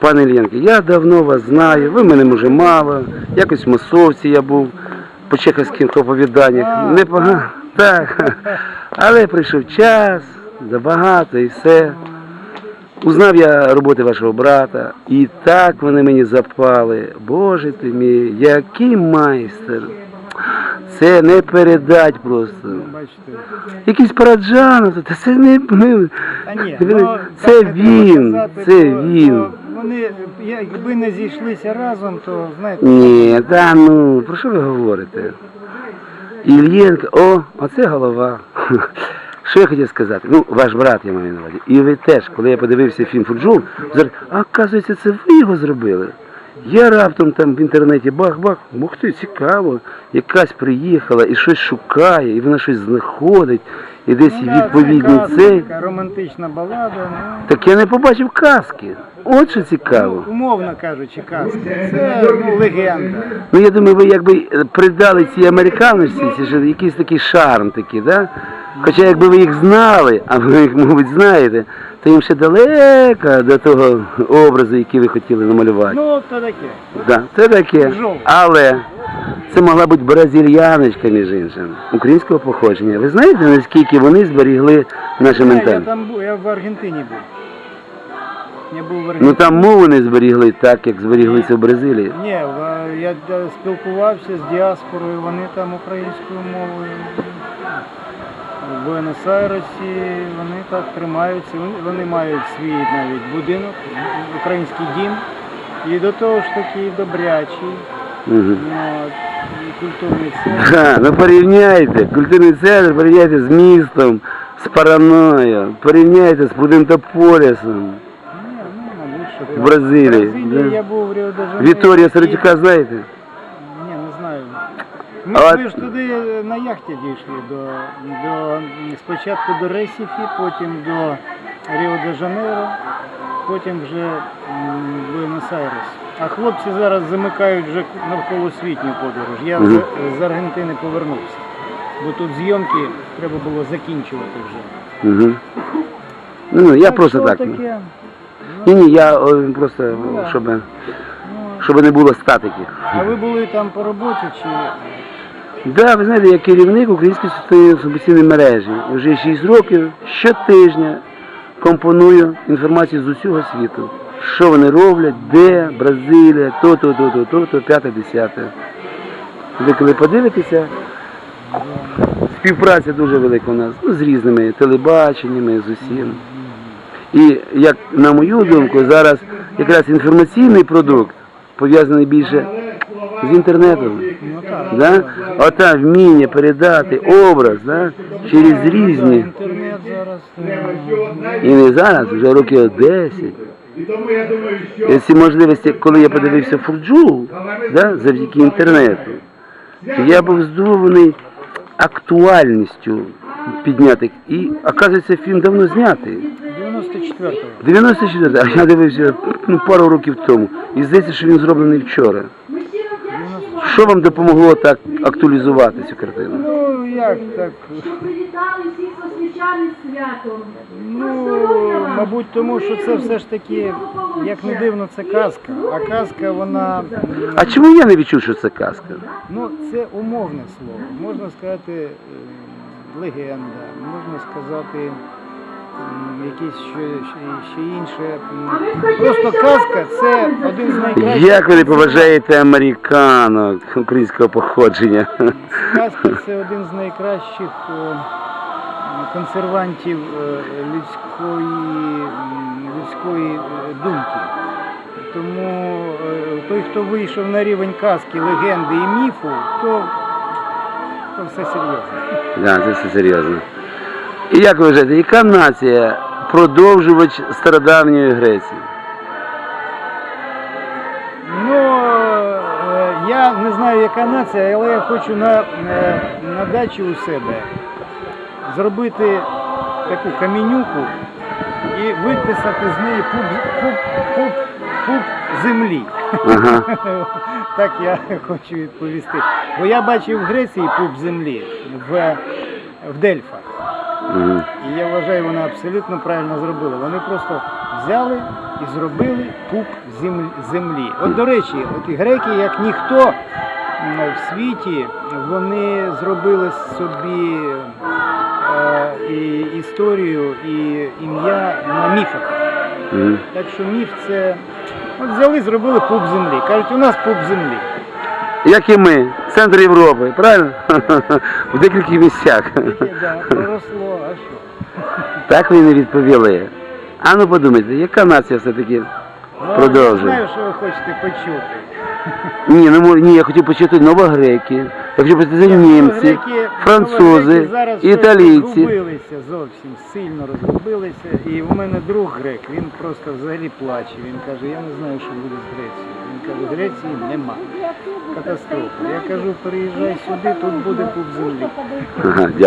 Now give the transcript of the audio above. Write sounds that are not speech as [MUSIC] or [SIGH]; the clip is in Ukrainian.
Пане Іллєнко, я давно вас знаю, ви мене може мало, якось в масовці я був по чеховських оповіданнях. Непогано. Так. Але прийшов час, забагато і все. Узнав я роботи вашого брата, і так вони мені запали. Боже ти мій, який майстер. Це не передать просто. Бачите. Якийсь параджанов, та це не. не- Та ні, Він- ну, це так треба він, казати, це бо- він. бо Вони, якби не зійшлися разом, то знаєте, Ні, та ну, про що ви говорите? Ільєнко, о, оце голова. [LAUGHS] Що я хотів сказати? Ну, ваш брат, я маю на увазі. І ви теж, коли я подивився фільм Фуджул, зараз, а оказується, це ви його зробили. Я раптом там в інтернеті бах-бах, ух ти, цікаво, якась приїхала і щось шукає, і вона щось знаходить, і десь ну, да, це казка, цей. романтична балада, ну, Так я не побачив казки. От що цікаво. ну, умовно кажучи, казка. Це ну, легенда. Ну я думаю, ви якби придали цій американності, ці ж якийсь такий шарм такий, да? Хоча якби ви їх знали, а ви їх, мабуть, знаєте, то їм ще далеко до того образу, який ви хотіли намалювати. Ну, то таке. Да, це таке. Але це могла бути бразильяночка, між іншим, українського походження. Ви знаєте, наскільки вони зберігли наше Я, я ментальність? там був, я в Аргентині був. Я був в Ну Аргентині. там мову не зберігли так, як зберіглися в Бразилії. Ні, в- я спілкувався з діаспорою, вони там українською мовою. Буенос-Айресі вони так тримаються, вони, мають свій навіть будинок, український дім. І до того ж таки добрячий, Угу. от, і культурний [LAUGHS] центр. Ха, ну порівняйте, культурний центр порівняйте з містом, з Параною, порівняйте з Прудентополісом, Ні, ну, мабуть, що в так. Бразилії. В Бразилії да. я був в Ріо де Жанейро. Віторія Сердюка знаєте? Ми, А ми ж туди на яхті дійшли до, до спочатку до Ресіфі, потім до Ріо де Жанейро, потім вже Буенос-Айрес. А хлопці зараз замикають вже навколосвітню подорож. Я Мгм. з, з Аргентини повернувся. Бо тут зйомки треба було закінчувати вже. Угу. Ну, я Так просто так. Таке? Ні, ні, я просто, Ну, щоб, Ну, щоб не було статики. а ви були там по роботі чи Да, ви знаєте, я керівник української інформаційної мережі. Вже 6 років щотижня компоную інформацію з усього світу. Що вони роблять, де, Бразилія, то, то, то, то, то, то, п'яте, десяте. Ви коли подивитеся, співпраця дуже велика у нас ну, з різними телебаченнями, з усім. І як на мою думку, зараз якраз інформаційний продукт пов'язаний більше з інтернетом. ну так. Да? Ота вміння передати образ да? через різні. І не зараз, вже років 10. І ці можливості, коли я подивився Фурджу, да, завдяки інтернету, то я був здивований актуальністю піднятих. І, оказується, фільм давно знятий. 94-го. 94-го. а я дивився ну, пару років тому. І здається, що він зроблений вчора. Що вам допомогло так актуалізувати цю картину? Ну, як так? Привітали всіх з освічаним святом. Ну, мабуть, тому що це все ж таки, як не дивно, це казка. А казка, вона, А чому я не відчув, що це казка? ну, це умовне слово. Можна сказати, е, легенда, можна сказати, м, якесь ще, ще, ще інше. Просто казка це один з найкращих. Як ви не поважаєте американок українського походження? Казка це один з найкращих е, консервантів е, людської, людської е, думки. Тому той, хто вийшов на рівень казки, легенди і міфу, то, то все серйозно. Да, це все серйозно. І як ви вважаєте, яка нація продовжувач стародавньої Греції? Ну, е, я не знаю, яка нація, але я хочу на, е, на дачі у себе зробити таку камінюку і виписати з неї пуп, пуп, пуп, пуп землі. Ага. [LAUGHS] Так я хочу відповісти. Бо я бачив в Греції пуп землі в, в Дельфах. І я вважаю, вони абсолютно правильно зробили. Вони просто взяли і зробили пуп землі. От до речі, от і греки, як ніхто в світі, вони зробили собі е, і історію і ім'я на міфах. Так що міф це. От взяли, зробили пуп землі. Кажуть, у нас пуп землі. Як і ми, центр Європи, правильно? [LAUGHS] В декількох місцях. Проросло, а що? Так ви не відповіли. А ну подумайте, яка нація все-таки? продовжує? Продовжуй. Я знаю, що ви хочете почути. Ні, не мо- ні, я хотів почути новогреки, я хотів почути німці, Греки- французи, зараз італійці. розгубилися зовсім сильно розгубилися. І у мене друг грек, він просто взагалі плаче. Він каже, я не знаю, що буде з Грецією. Він каже, Греції нема. Катастрофа. Я кажу, переїжджай сюди, тут буде пуп землі. Ага, дякую.